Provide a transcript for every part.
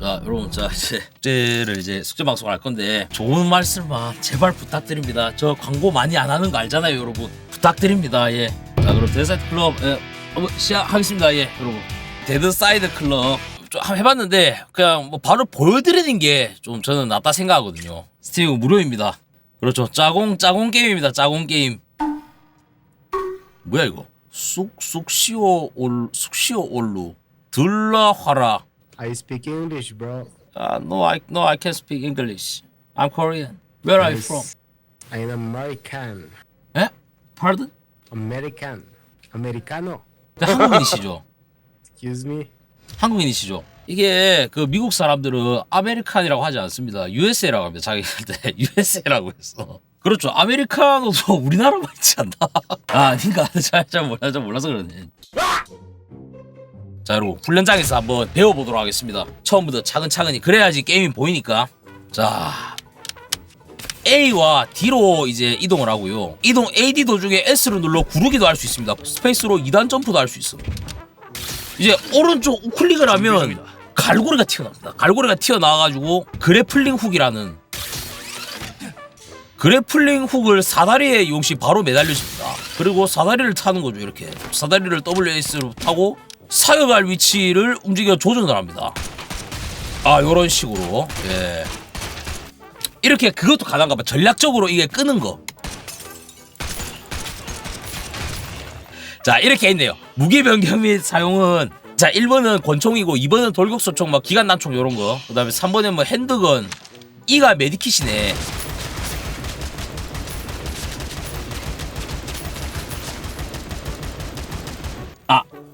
자 여러분 자 이제 숙제를 이제 숙제 방송을 할 건데 좋은 말씀만 제발 부탁드립니다. 저 광고 많이 안 하는 거 알잖아요 여러분. 부탁드립니다. 예자 그럼 데드사이드 클럽 예, 한번 시작하겠습니다. 예 여러분. 데드사이드 클럽. 좀 해봤는데 그냥 뭐 바로 보여드리는 게 좀 저는 낫다 생각하거든요. 스팀 무료입니다. 그렇죠. 짜공 짜공 게임입니다. 짜공 게임. 뭐야 이거? 쑥쑥 시오 올 쑥시오 올루 들라화라 I speak English, bro. Uh, no, I no, I can speak English. I'm Korean. Where are you from? I'm American. 예? Pardon? American. Americano. 네, 한국인이시죠? Excuse me. 한국인이시죠? 이게 그 미국 사람들은 아메리칸이라고 하지 않습니다. USA라고 합니다. 자기한테 USA라고 했어. 그렇죠. 아메리카노도 우리나라만 있지 않나? 아, 그러니까 잘, 잘 몰라, 잘 몰라서 그러네. 자, 여러분 훈련장에서 한번 배워보도록 하겠습니다. 처음부터 차근차근히 그래야지 게임이 보이니까. 자, A와 D로 이제 이동을 하고요. 이동 AD 도중에 S를 눌러 구르기도 할 수 있습니다. 스페이스로 2단 점프도 할 수 있어. 이제 오른쪽 우클릭을 하면 갈고리가 튀어나옵니다. 갈고리가 튀어나와가지고 그래플링 훅이라는 그래플링 훅을 사다리에 이용 시 바로 매달려집니다. 그리고 사다리를 타는 거죠. 이렇게 사다리를 WS로 타고 사격할 위치를 움직여 조정을 합니다. 아 요런 식으로 예. 이렇게 그것도 가능한가 봐. 전략적으로 이게 끄는 거. 자 이렇게 있네요. 무기 변경 및 사용은 자 1번은 권총이고 2번은 돌격소총 막 기관 난총 요런 거. 그다음에 3번은 뭐 핸드건. 이가 메디킷이네. 아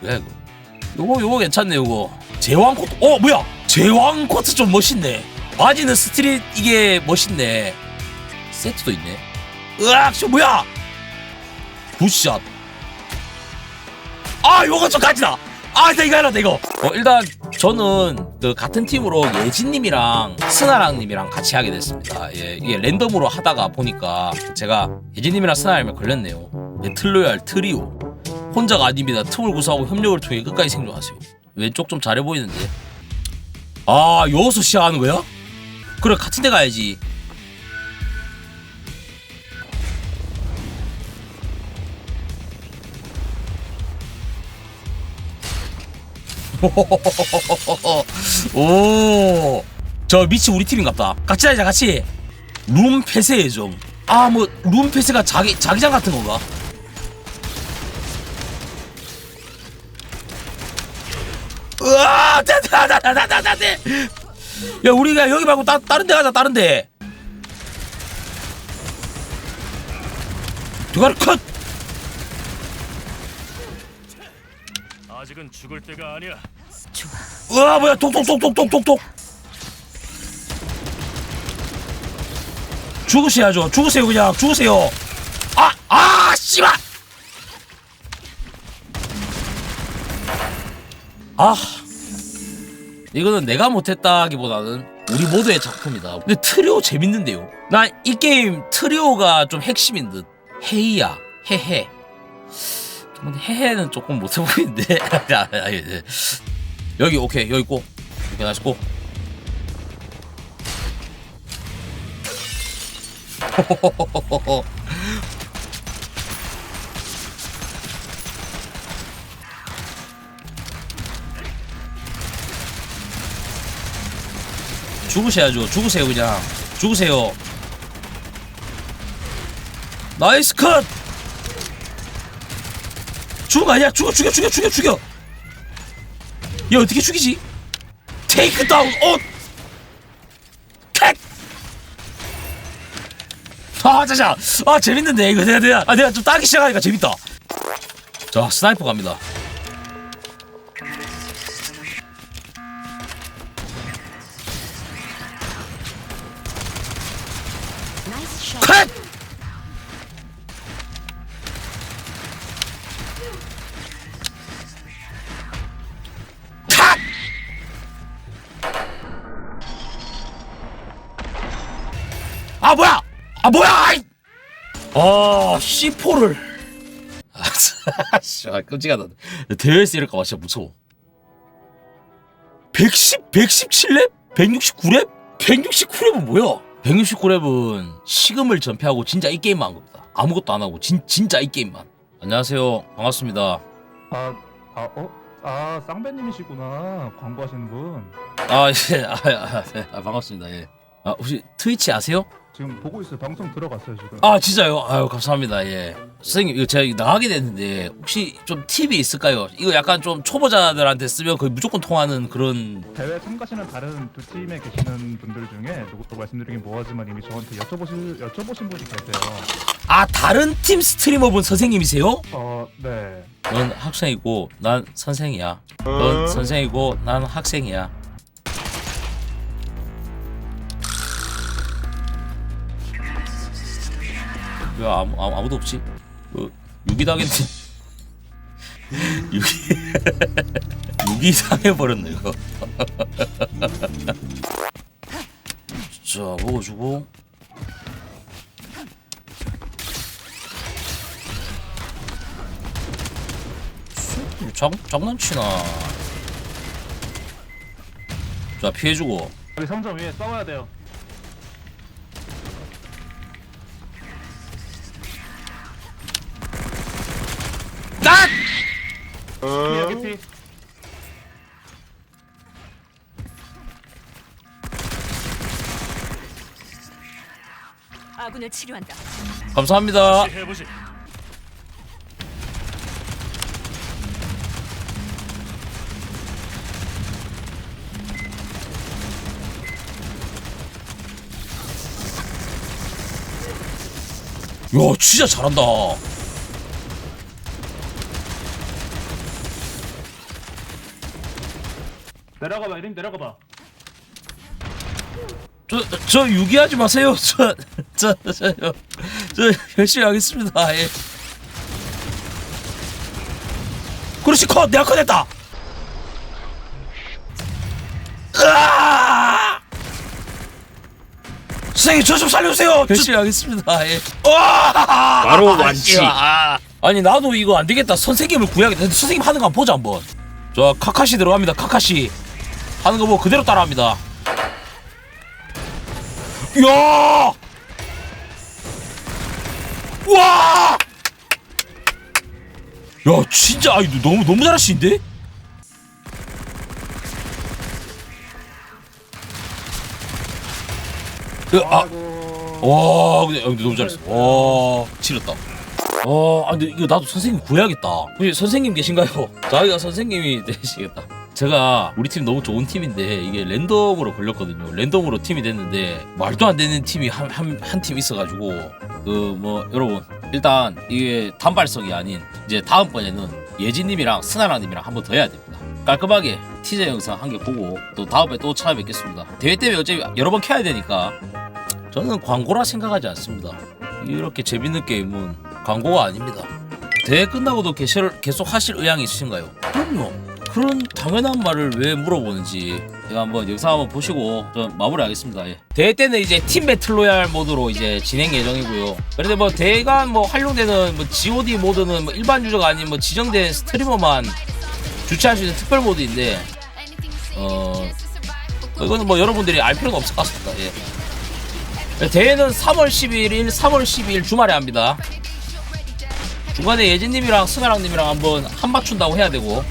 뭐야 이거? 요거 요거 괜찮네 요거. 제왕 코트. 어 뭐야? 제왕 코트 좀 멋있네. 바지는 스트릿 이게 멋있네. 세트도 있네. 으악 저 뭐야? 굿샷. 아 요거 좀 가지다. 아나 이거 하나 이거. 어 일단 저는 그 같은 팀으로 예진님이랑 스나랑님이랑 같이 하게 됐습니다. 예 이게 랜덤으로 하다가 보니까 제가 예진님이랑 스나랑님이 걸렸네요. 배틀로얄 트리오. 혼자가 아닙니다. 틈을 구사하고 협력을 통해 끝까지 생존하세요. 왼쪽 좀 잘해 보이는데. 아 여기서 시작하는 거야? 그래 같은 데 가야지. 오. 저 미치 우리 팀인갑다. 같이 하자 같이. 룸 폐쇄 좀. 아뭐 룸 폐쇄가 자기 자기장 같은 건가? 야 우리가 여기 말고 따, 다른 데 가자 다른 데. 두가리 컷. 아직은 죽을 때가 아니야. 으아 뭐야 톡톡톡톡톡톡톡. 죽으셔야죠. 죽으세요 그냥 죽으세요. 아, 아, 씨발. 아, 이거는 내가 못했다기보다는 우리 모두의 작품이다. 근데 트리오 재밌는데요. 난이 게임 트리오가 좀 핵심인 듯. 헤이야, 헤헤. 근데 헤헤는 조금 못해 보이는데. 여기 오케이 여기 꼭. 오케이 다시 꼭. 죽으셔야죠. 죽으세요 그냥. 죽으세요. 나이스 컷. 죽은 거 아니야? 죽여 죽여 죽여 죽여 죽여. 얘 어떻게 죽이지? 테이크 다운. 어. 캣. 아 자자. 아 재밌는데 이거 내가 내가 아 내가 좀 따기 시작하니까 재밌다. 자 스나이퍼 갑니다. 아 뭐야? 아 뭐야? 아이! 아 C4를 아 끔찍하다 대회에서 이럴까 봐 진짜 무서워 110, 117렙? 169렙? 169렙은 뭐야? 169렙은 식음을 전폐하고 진짜 이 게임만 한 겁니다. 아무것도 안 하고 진, 진짜 이 게임만. 안녕하세요. 반갑습니다. 아, 아, 어? 아, 쌍배님이시구나. 광고하시는 분. 아, 예. 아, 아, 네. 아, 반갑습니다. 예. 아, 혹시 트위치 아세요? 지금 보고 있어요. 방송 들어갔어요, 지금. 아, 진짜요? 아유, 감사합니다. 예. 선생님, 이거 제가 나가게 됐는데 혹시 좀 팁이 있을까요? 이거 약간 좀 초보자들한테 쓰면 거의 무조건 통하는 그런 대회 참가하시는 다른 두 팀에 계시는 분들 중에 누구도 말씀드리긴 뭐하지만 이미 저한테 여쭤보신, 여쭤보신 분이 계세요. 아, 다른 팀 스트리머분 선생님이세요? 어, 네. 넌 학생이고 난 선생이야. 넌 선생이고 난 학생이야. 왜 아무, 아무 아무 도 없지? 그 유기 당했네. 유기 유기 당해 버렸네 이거. 자 먹어주고. 장, 장난치나 자 피해주고 우리 3점 위에 싸워야 돼요. 피, 여기 피. 아군을 치료한다. 감사합니다. 야 진짜 잘한다 내려가봐, 이름 내려가봐. 저, 저 유기하지 마세요. 저, 저, 저, 저, 저 열심히 하겠습니다. 예. 그렇지 컷! 내가 컷했다! 으아! 선생님 저 좀 살려주세요! 열심히 하겠습니다. 예. 바로 완치. 아니 나도 이거 안 되겠다. 선생님을 구해야겠다. 선생님 하는 거 한번 보자 한번. 저 카카시 들어갑니다 카카시 하는 거뭐 그대로 따라합니다 야! 와! 야, 진짜 아이 너무 너무 잘하시는데? 야, 아, 와, 근데, 야, 근데 너무 잘했어. 와, 지렸다. 어, 아, 근데 이거 나도 선생님 구해야겠다. 선생님 계신가요? 자기가 선생님이 되시겠다. 제가 우리 팀 너무 좋은 팀인데 이게 랜덤으로 걸렸거든요. 랜덤으로 팀이 됐는데 말도 안 되는 팀이 한 한 한 팀 있어가지고 그 뭐 여러분 일단 이게 단발성이 아닌 이제 다음번에는 예진님이랑 스나라님이랑 한번 더 해야 됩니다. 깔끔하게 티저 영상 한 개 보고 또 다음에 또 찾아뵙겠습니다. 대회 때문에 어차피 여러 번 켜야 되니까 저는 광고라 생각하지 않습니다. 이렇게 재밌는 게임은 광고가 아닙니다. 대회 끝나고도 계속 하실 의향이 있으신가요? 그럼요. 그런 당연한 말을 왜 물어보는지 제가 한번 영상 한번 보시고 좀 마무리하겠습니다. 예. 대회 때는 이제 팀 배틀 로얄 모드로 이제 진행 예정이고요. 그런데 뭐 대회가 뭐 활용되는 뭐 GOD 모드는 뭐 일반 유저가 아닌 뭐 지정된 스트리머만 주최할 수 있는 특별 모드인데 어 이거는 뭐 여러분들이 알 필요가 없을 것 같습니다. 예. 대회는 3월 11일, 3월 12일 주말에 합니다. 중간에 예진님이랑 승아랑님이랑 한번 한 맞춘다고 해야 되고